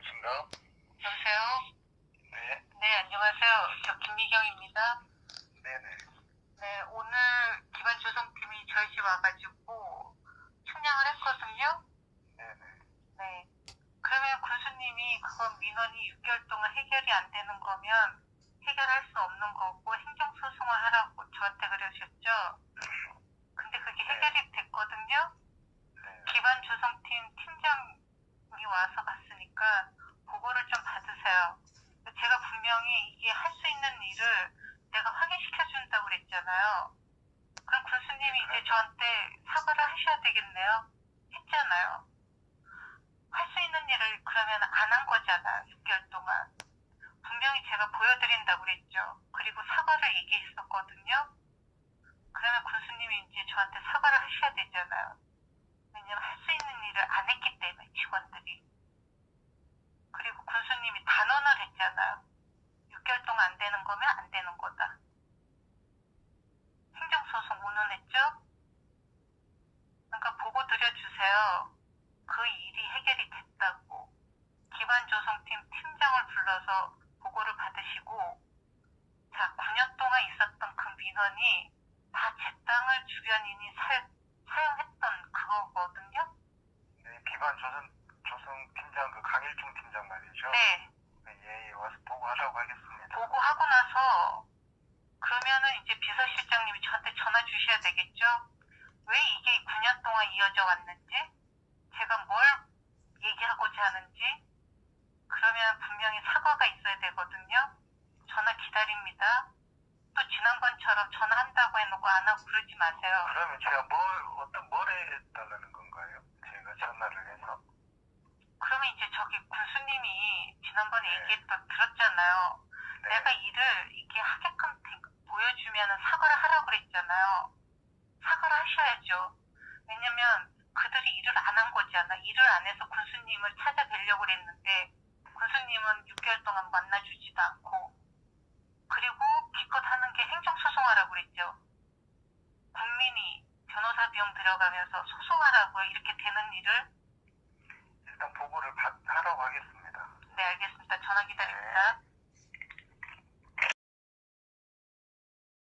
여보신가? 여보세요? 네, 네, 안녕하세요. 저 김미경입니다. 네네. 네, 오늘 기반 조성팀이 저희 집 와가지고 측량을 했거든요. 네네. 네. 그러면 군수님이 그건 민원이 6개월 동안 해결이 안 되는 거면 해결할 수 없는 거고 행정소송을 하라고 저한테 그러셨죠? 근데 그게 해결이 됐거든요. 네. 기반 와서 봤으니까 보고를 좀 받으세요. 제가 분명히 이게 할 수 있는 일을 내가 확인시켜준다고 그랬잖아요. 그럼 군수님이 이제 저한테 사과를 하셔야 되겠네요. 했잖아요. 할 수 있는 일을 그러면 안 한 거잖아요. 6개월 동안. 분명히 제가 보여드린다고 그랬죠. 그리고 사과를 얘기했었거든요. 그러면 군수님이 이제 저한테 사과를 하셔야 되잖아요. 왜냐면 할 수 있는 일을 안 했기 때문에 직원들이. 그리고 군수님이 했잖아요. 6개월 동안 안 되는 거면 안 되는 거다. 행정소송 운운했죠? 그러니까 보고 드려주세요. 그 일이 해결이 됐다고. 기반조성팀 팀장을 불러서 보고를 받으시고, 자, 9년 동안 있었던 그 민원이 다 제 땅을 주변인이 살, 사용했던 그거거든요? 네, 기반 조선, 조성 팀장, 그 강일중 팀장 말이죠? 네. 예, 예, 와서 보고하라고 하겠습니다. 보고하고 나서 그러면은 이제 비서 실장님이 저한테 전화 주셔야 되겠죠? 왜 이게 9년 동안 이어져 왔는지, 제가 뭘 얘기하고자 하는지, 그러면 분명히 사과가 있어야 되거든요. 전화 기다립니다. 또 지난번처럼 전화한다고 해놓고 안 하고 그러지 마세요. 그러면 제가 뭘, 어떤, 뭘 해달라는 건가요? 제가 전화를 해서. 그러면 이제 저기 군수님이 지난번에 네. 얘기했던 들었잖아요. 네. 내가 일을 이렇게 하게끔 되- 보여주면 사과를 하라고 그랬잖아요. 사과를 하셔야죠. 왜냐면 그들이 일을 안 한 거잖아. 일을 안 해서 군수님을 찾아뵈려고 그랬는데 군수님은 6개월 동안 만나주지도 않고 그리고 기껏 하는 게 행정소송하라고 그랬죠. 국민이 변호사 비용 들어가면서 소송하라고 이렇게 되는 일을 일단 보고를 받, 하라고 하겠습니다. 네 알겠습니다. 전화 기다립니다.